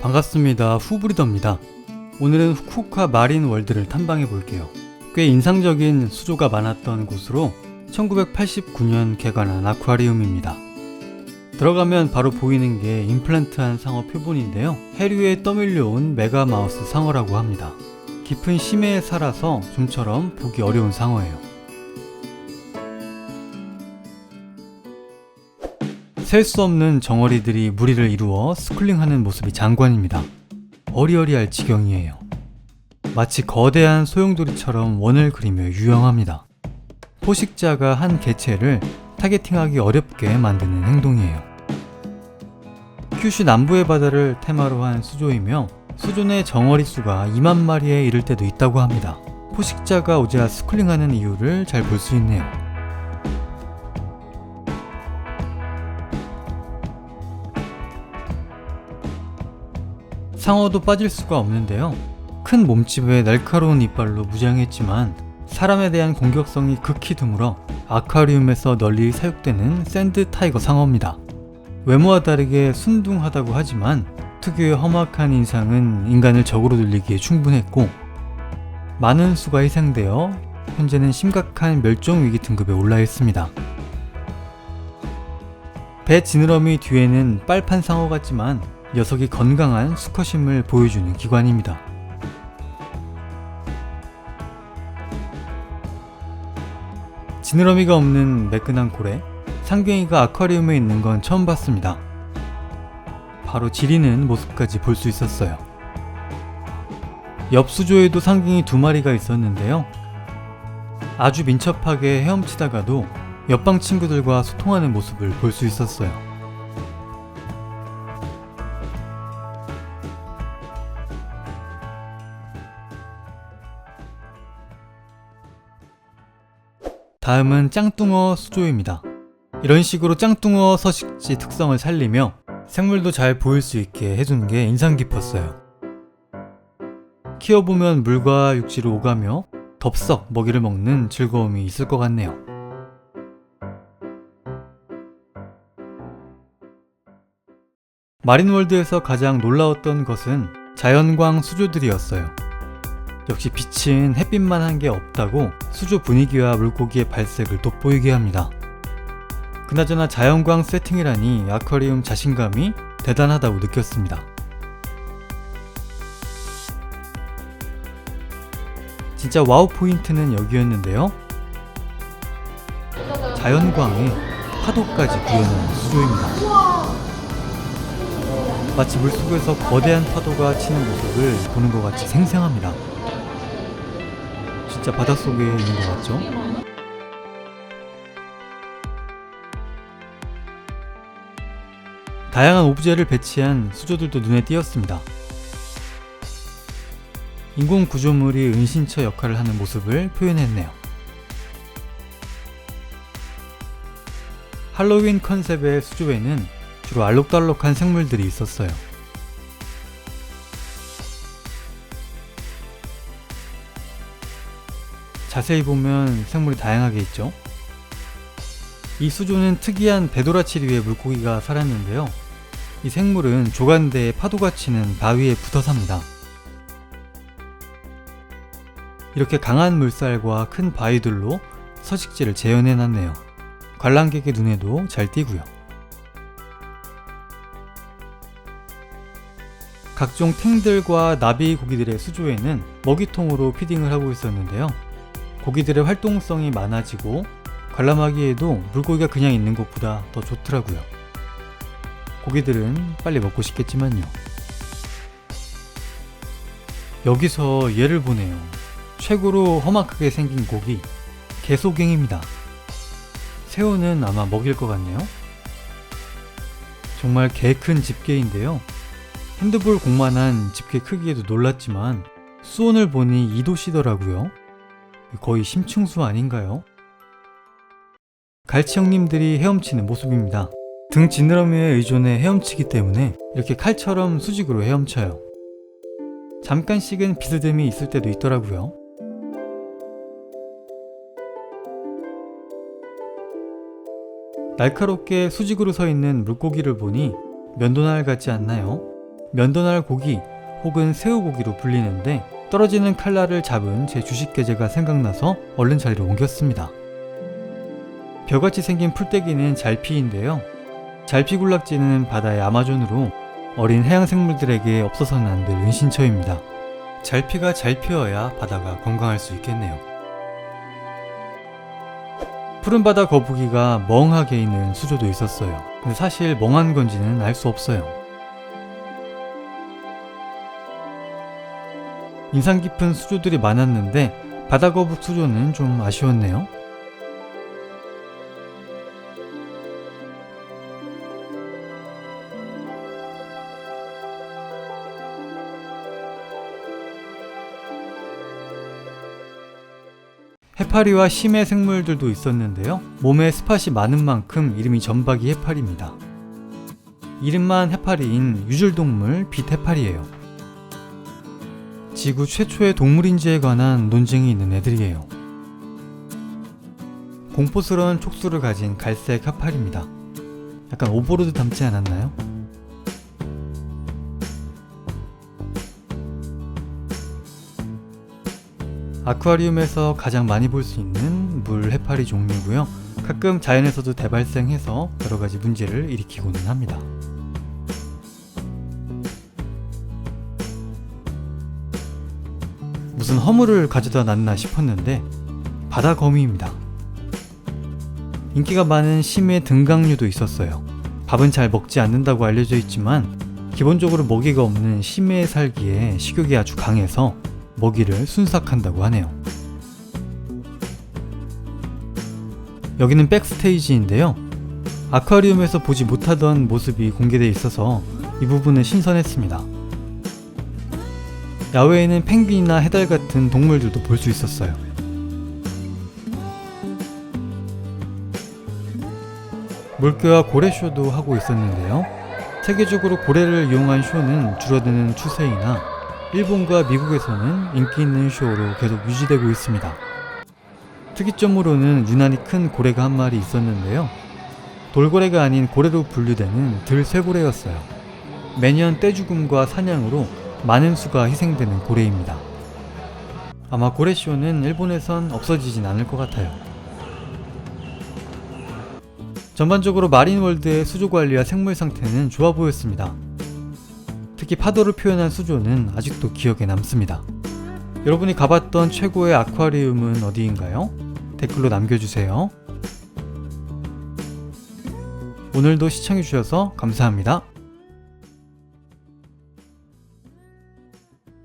반갑습니다. 후브리더입니다. 오늘은 후쿠오카 마린 월드를 탐방해 볼게요. 꽤 인상적인 수조가 많았던 곳으로 1989년 개관한 아쿠아리움입니다. 들어가면 바로 보이는 게 임플란트한 상어 표본인데요. 해류에 떠밀려온 메가마우스 상어라고 합니다. 깊은 심해에 살아서 좀처럼 보기 어려운 상어예요. 셀 수 없는 정어리들이 무리를 이루어 스쿨링하는 모습이 장관입니다. 어리어리할 지경이에요. 마치 거대한 소용돌이처럼 원을 그리며 유영합니다. 포식자가 한 개체를 타겟팅하기 어렵게 만드는 행동이에요. 큐슈 남부의 바다를 테마로 한 수조이며 수조 내 정어리 수가 2만 마리에 이를 때도 있다고 합니다. 포식자가 오자 스쿨링하는 이유를 잘 볼 수 있네요. 상어도 빠질 수가 없는데요. 큰 몸집에 날카로운 이빨로 무장했지만 사람에 대한 공격성이 극히 드물어 아쿠아리움에서 널리 사육되는 샌드 타이거 상어입니다. 외모와 다르게 순둥하다고 하지만 특유의 험악한 인상은 인간을 적으로 들리기에 충분했고 많은 수가 희생되어 현재는 심각한 멸종 위기 등급에 올라 있습니다. 배 지느러미 뒤에는 빨판 상어 같지만 녀석이 건강한 수컷임을 보여주는 기관입니다. 지느러미가 없는 매끈한 고래, 상갱이가 아쿠아리움에 있는 건 처음 봤습니다. 바로 지리는 모습까지 볼 수 있었어요. 옆 수조에도 상갱이 두 마리가 있었는데요. 아주 민첩하게 헤엄치다가도 옆방 친구들과 소통하는 모습을 볼 수 있었어요. 다음은 짱뚱어 수조입니다. 이런 식으로 짱뚱어 서식지 특성을 살리며 생물도 잘 보일 수 있게 해주는 게 인상 깊었어요. 키워보면 물과 육지로 오가며 덥석 먹이를 먹는 즐거움이 있을 것 같네요. 마린월드에서 가장 놀라웠던 것은 자연광 수조들이었어요. 역시 빛은 햇빛만 한 게 없다고 수조 분위기와 물고기의 발색을 돋보이게 합니다. 그나저나 자연광 세팅이라니 아쿠아리움 자신감이 대단하다고 느꼈습니다. 진짜 와우 포인트는 여기였는데요. 자연광에 파도까지 구현한 수조입니다. 마치 물속에서 거대한 파도가 치는 모습을 보는 것 같이 생생합니다. 진짜 바닷속에 있는 것 같죠? 다양한 오브제를 배치한 수조들도 눈에 띄었습니다. 인공 구조물이 은신처 역할을 하는 모습을 표현했네요. 할로윈 컨셉의 수조에는 주로 알록달록한 생물들이 있었어요. 자세히 보면 생물이 다양하게 있죠. 이 수조는 특이한 배도라치 류의 물고기가 살았는데요. 이 생물은 조간대에 파도가 치는 바위에 붙어 삽니다. 이렇게 강한 물살과 큰 바위들로 서식지를 재현해 놨네요. 관람객의 눈에도 잘 띄고요. 각종 탱들과 나비 고기들의 수조에는 먹이통으로 피딩을 하고 있었는데요. 고기들의 활동성이 많아지고 관람하기에도 물고기가 그냥 있는 것보다 더 좋더라고요. 고기들은 빨리 먹고 싶겠지만요. 여기서 얘를 보네요. 최고로 험악하게 생긴 고기, 개소갱입니다. 새우는 아마 먹일 것 같네요. 정말 개 큰 집게인데요. 핸드볼 공만한 집게 크기에도 놀랐지만 수온을 보니 2도시더라고요. 거의 심층수 아닌가요? 갈치 형님들이 헤엄치는 모습입니다. 등 지느러미에 의존해 헤엄치기 때문에 이렇게 칼처럼 수직으로 헤엄쳐요. 잠깐씩은 비스듬히 있을 때도 있더라고요. 날카롭게 수직으로 서 있는 물고기를 보니 면도날 같지 않나요? 면도날 고기 혹은 새우고기로 불리는데 떨어지는 칼날을 잡은 제 주식 계제가 생각나서 얼른 자리로 옮겼습니다. 벼같이 생긴 풀떼기는 잘피인데요. 잘피굴락지는 바다의 아마존으로 어린 해양 생물들에게 없어서는 안 될 은신처입니다. 잘피가 잘 피어야 바다가 건강할 수 있겠네요. 푸른 바다 거북이가 멍하게 있는 수조도 있었어요. 근데 사실 멍한 건지는 알 수 없어요. 인상 깊은 수조들이 많았는데 바다 거북 수조는 좀 아쉬웠네요. 해파리와 심해 생물들도 있었는데요. 몸에 스팟이 많은 만큼 이름이 점박이 해파리입니다. 이름만 해파리인 유줄동물 빛해파리예요. 지구 최초의 동물인지에 관한 논쟁이 있는 애들이에요. 공포스러운 촉수를 가진 갈색 해파리입니다. 약간 오버로드 닮지 않았나요? 아쿠아리움에서 가장 많이 볼 수 있는 물 해파리 종류고요. 가끔 자연에서도 대발생해서 여러 가지 문제를 일으키고는 합니다. 무슨 허물을 가져다 놨나 싶었는데 바다 거미입니다. 인기가 많은 심해 등강류도 있었어요. 밥은 잘 먹지 않는다고 알려져 있지만 기본적으로 먹이가 없는 심해에 살기에 식욕이 아주 강해서 먹이를 순삭한다고 하네요. 여기는 백스테이지인데요. 아쿠아리움에서 보지 못하던 모습이 공개되어 있어서 이 부분은 신선했습니다. 야외에는 펭귄이나 해달 같은 동물들도 볼 수 있었어요. 물개와 고래쇼도 하고 있었는데요. 세계적으로 고래를 이용한 쇼는 줄어드는 추세이나 일본과 미국에서는 인기 있는 쇼로 계속 유지되고 있습니다. 특이점으로는 유난히 큰 고래가 한 마리 있었는데요. 돌고래가 아닌 고래로 분류되는 들쇠고래였어요. 매년 떼죽음과 사냥으로 많은 수가 희생되는 고래입니다. 아마 고래쇼는 일본에선 없어지진 않을 것 같아요. 전반적으로 마린월드의 수조 관리와 생물 상태는 좋아 보였습니다. 특히 파도를 표현한 수조는 아직도 기억에 남습니다. 여러분이 가봤던 최고의 아쿠아리움은 어디인가요? 댓글로 남겨주세요. 오늘도 시청해주셔서 감사합니다.